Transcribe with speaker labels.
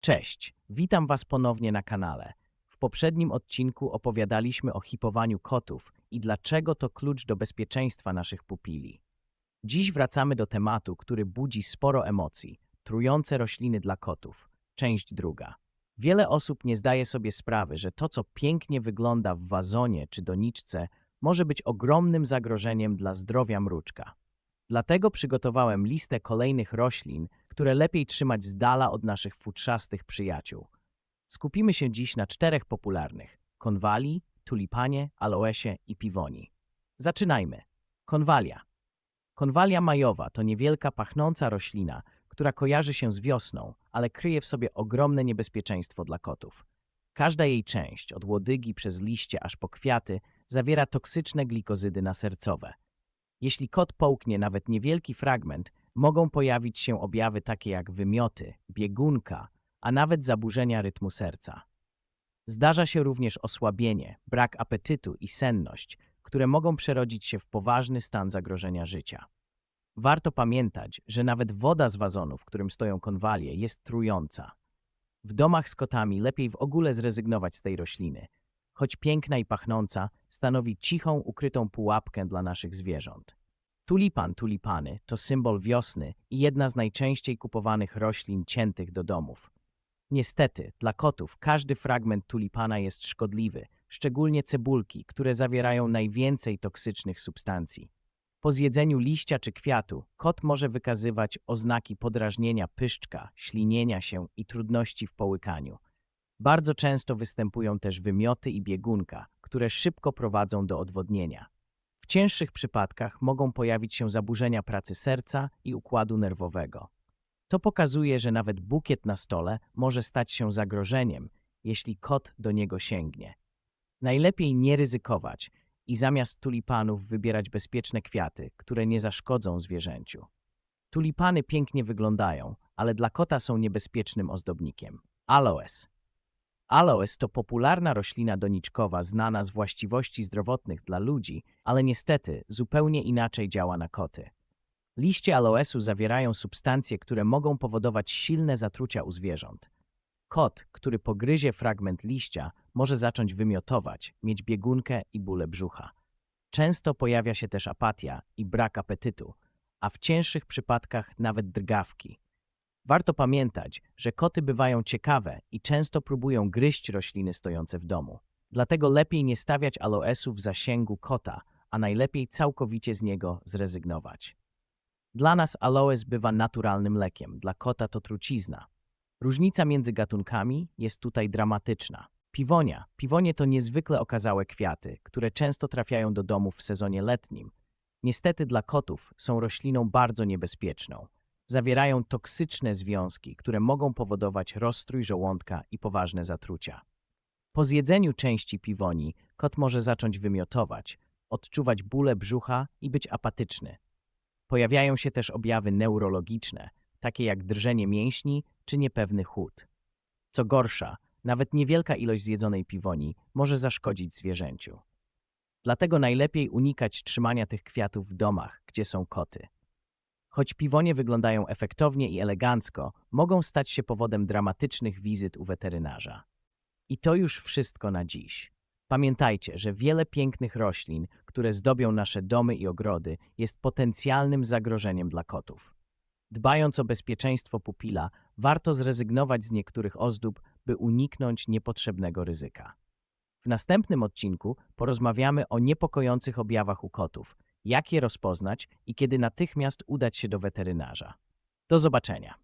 Speaker 1: Cześć, witam Was ponownie na kanale. W poprzednim odcinku opowiadaliśmy o hipowaniu kotów i dlaczego to klucz do bezpieczeństwa naszych pupili. Dziś wracamy do tematu, który budzi sporo emocji trujące rośliny dla kotów. Część druga. Wiele osób nie zdaje sobie sprawy, że to, co pięknie wygląda w wazonie czy doniczce, może być ogromnym zagrożeniem dla zdrowia mruczka. Dlatego przygotowałem listę kolejnych roślin, które lepiej trzymać z dala od naszych futrzastych przyjaciół. Skupimy się dziś na czterech popularnych: konwali, tulipanie, aloesie i piwoni. Zaczynajmy. Konwalia. Konwalia majowa to niewielka pachnąca roślina, która kojarzy się z wiosną, ale kryje w sobie ogromne niebezpieczeństwo dla kotów. Każda jej część, od łodygi przez liście aż po kwiaty, zawiera toksyczne glikozydy nasercowe. Jeśli kot połknie nawet niewielki fragment, mogą pojawić się objawy takie jak wymioty, biegunka, a nawet zaburzenia rytmu serca. Zdarza się również osłabienie, brak apetytu i senność, które mogą przerodzić się w poważny stan zagrożenia życia. Warto pamiętać, że nawet woda z wazonu, w którym stoją konwalie, jest trująca. W domach z kotami lepiej w ogóle zrezygnować z tej rośliny. Choć piękna i pachnąca, stanowi cichą, ukrytą pułapkę dla naszych zwierząt. Tulipan tulipany to symbol wiosny i jedna z najczęściej kupowanych roślin ciętych do domów. Niestety, dla kotów każdy fragment tulipana jest szkodliwy, szczególnie cebulki, które zawierają najwięcej toksycznych substancji. Po zjedzeniu liścia czy kwiatu kot może wykazywać oznaki podrażnienia pyszczka, ślinienia się i trudności w połykaniu. Bardzo często występują też wymioty i biegunka, które szybko prowadzą do odwodnienia. Cięższych przypadkach mogą pojawić się zaburzenia pracy serca i układu nerwowego. To pokazuje, że nawet bukiet na stole może stać się zagrożeniem, jeśli kot do niego sięgnie. Najlepiej nie ryzykować i zamiast tulipanów wybierać bezpieczne kwiaty, które nie zaszkodzą zwierzęciu. Tulipany pięknie wyglądają, ale dla kota są niebezpiecznym ozdobnikiem. Aloes. Aloes to popularna roślina doniczkowa znana z właściwości zdrowotnych dla ludzi, ale niestety zupełnie inaczej działa na koty. Liście aloesu zawierają substancje, które mogą powodować silne zatrucia u zwierząt. Kot, który pogryzie fragment liścia, może zacząć wymiotować, mieć biegunkę i bóle brzucha. Często pojawia się też apatia i brak apetytu, a w cięższych przypadkach nawet drgawki. Warto pamiętać, że koty bywają ciekawe i często próbują gryźć rośliny stojące w domu. Dlatego lepiej nie stawiać aloesu w zasięgu kota, a najlepiej całkowicie z niego zrezygnować. Dla nas aloes bywa naturalnym lekiem, dla kota to trucizna. Różnica między gatunkami jest tutaj dramatyczna. Piwonia. Piwonie to niezwykle okazałe kwiaty, które często trafiają do domów w sezonie letnim. Niestety dla kotów są rośliną bardzo niebezpieczną. Zawierają toksyczne związki, które mogą powodować rozstrój żołądka i poważne zatrucia. Po zjedzeniu części piwoni kot może zacząć wymiotować, odczuwać bóle brzucha i być apatyczny. Pojawiają się też objawy neurologiczne, takie jak drżenie mięśni czy niepewny chłód. Co gorsza, nawet niewielka ilość zjedzonej piwoni może zaszkodzić zwierzęciu. Dlatego najlepiej unikać trzymania tych kwiatów w domach, gdzie są koty. Choć piwonie wyglądają efektownie i elegancko, mogą stać się powodem dramatycznych wizyt u weterynarza. I to już wszystko na dziś. Pamiętajcie, że wiele pięknych roślin, które zdobią nasze domy i ogrody, jest potencjalnym zagrożeniem dla kotów. Dbając o bezpieczeństwo pupila, warto zrezygnować z niektórych ozdób, by uniknąć niepotrzebnego ryzyka. W następnym odcinku porozmawiamy o niepokojących objawach u kotów, jak je rozpoznać i kiedy natychmiast udać się do weterynarza. Do zobaczenia.